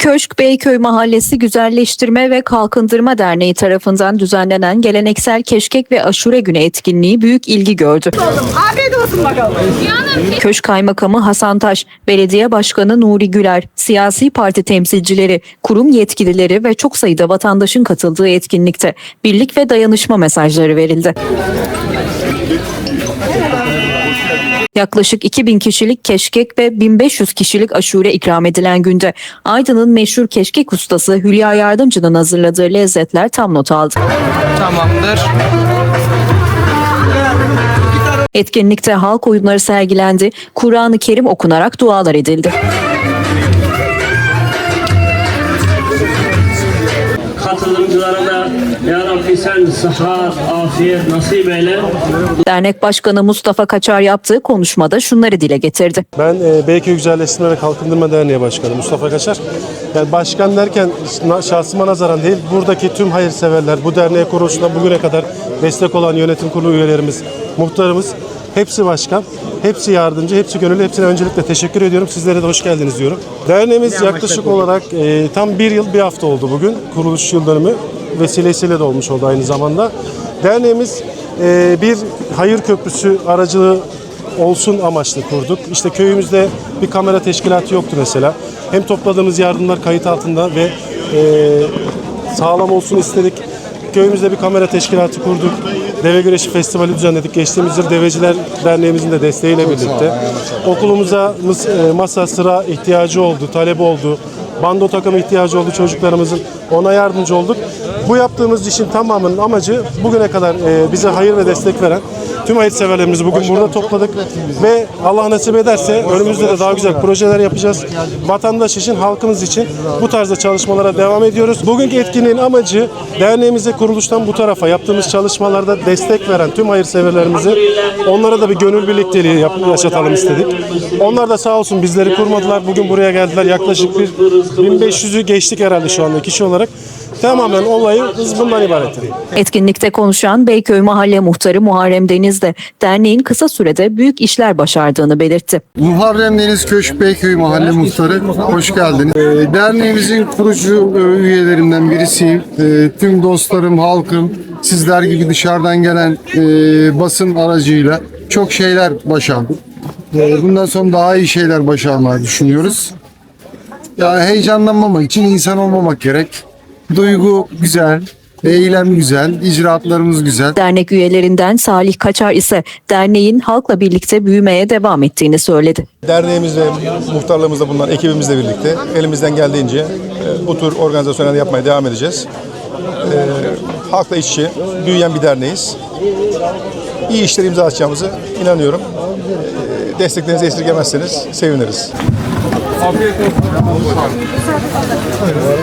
Köşk Beyköy Mahallesi Güzelleştirme ve Kalkındırma Derneği tarafından düzenlenen geleneksel keşkek ve aşure günü etkinliği büyük ilgi gördü. Afiyet olsun bakalım. Köşk Kaymakamı Hasan Taş, Belediye Başkanı Nuri Güler, siyasi parti temsilcileri, kurum yetkilileri ve çok sayıda vatandaşın katıldığı etkinlikte birlik ve dayanışma mesajları verildi. Yaklaşık 2000 kişilik keşkek ve 1500 kişilik aşure ikram edilen günde Aydın'ın meşhur keşkek ustası Hülya Yardımcı'nın hazırladığı lezzetler tam not aldı. Tamamdır. Etkinlikte halk oyunları sergilendi, Kur'an-ı Kerim okunarak dualar edildi. Katılımcılara da Ya Rabbi sen sıhhat, afiyet nasip eyle. Dernek Başkanı Mustafa Kaçar yaptığı konuşmada şunları dile getirdi. Ben e, Beyköy Güzelleştirme ve Kalkındırma Derneği Başkanı Mustafa Kaçar. Yani başkan derken şahsıma nazaran değil, buradaki tüm hayırseverler, bu derneğe kuruluşuna bugüne kadar destek olan yönetim kurulu üyelerimiz, muhtarımız, hepsi başkan, hepsi yardımcı, hepsi gönüllü, hepsine öncelikle teşekkür ediyorum. Sizlere de hoş geldiniz diyorum. Derneğimiz yaklaşık olarak e, tam bir yıl bir hafta oldu bugün. Kuruluş yıl dönümü vesilesiyle de olmuş oldu aynı zamanda. Derneğimiz e, bir hayır köprüsü aracılığı olsun amaçlı kurduk. İşte köyümüzde bir kamera teşkilatı yoktu mesela. Hem topladığımız yardımlar kayıt altında ve e, sağlam olsun istedik. Köyümüzde bir kamera teşkilatı kurduk. Deve Güreşi Festivali düzenledik. Geçtiğimiz yıl Deveciler Derneğimizin de desteğiyle birlikte. Okulumuza e, masa sıra ihtiyacı oldu, talep oldu. Bando takımı ihtiyacı oldu çocuklarımızın. Ona yardımcı olduk. Bu yaptığımız işin tamamının amacı bugüne kadar e, bize hayır ve destek veren tüm hayırseverlerimizi bugün burada topladık ve Allah nasip ederse önümüzde de daha güzel projeler yapacağız. Vatandaş için, halkımız için bu tarzda çalışmalara devam ediyoruz. Bugünkü etkinliğin amacı derneğimize kuruluştan bu tarafa yaptığımız çalışmalarda destek veren tüm hayırseverlerimizi onlara da bir gönül birlikteliği yap- yaşatalım istedik. Onlar da sağ olsun bizleri kurmadılar. Bugün buraya geldiler. Yaklaşık bir 1500'ü geçtik herhalde şu anda kişi olarak. Tamamen olayımız bundan ibarettir. Etkinlikte konuşan Beyköy Mahalle Muhtarı Muharrem Deniz de derneğin kısa sürede büyük işler başardığını belirtti. Muharrem Deniz Köşk Beyköy Mahalle Muhtarı, hoş geldiniz. Ee, Derneğimizin kurucu e, üyelerinden birisiyim. Ee, Tüm dostlarım, halkım, sizler gibi dışarıdan gelen e, basın aracıyla çok şeyler başardık. Ee, Bundan sonra daha iyi şeyler başarmayı düşünüyoruz. Yani heyecanlanmamak için insan olmamak gerek. Duygu güzel, eylem güzel, icraatlarımız güzel. Dernek üyelerinden Salih Kaçar ise derneğin halkla birlikte büyümeye devam ettiğini söyledi. Derneğimiz ve muhtarlığımızla bulunan ekibimizle birlikte elimizden geldiğince e, bu tür organizasyonlar yapmaya devam edeceğiz. E, halkla iç içe büyüyen bir derneğiz. İyi işler imza atacağımızı inanıyorum. E, desteklerinizi esirgemezseniz seviniriz.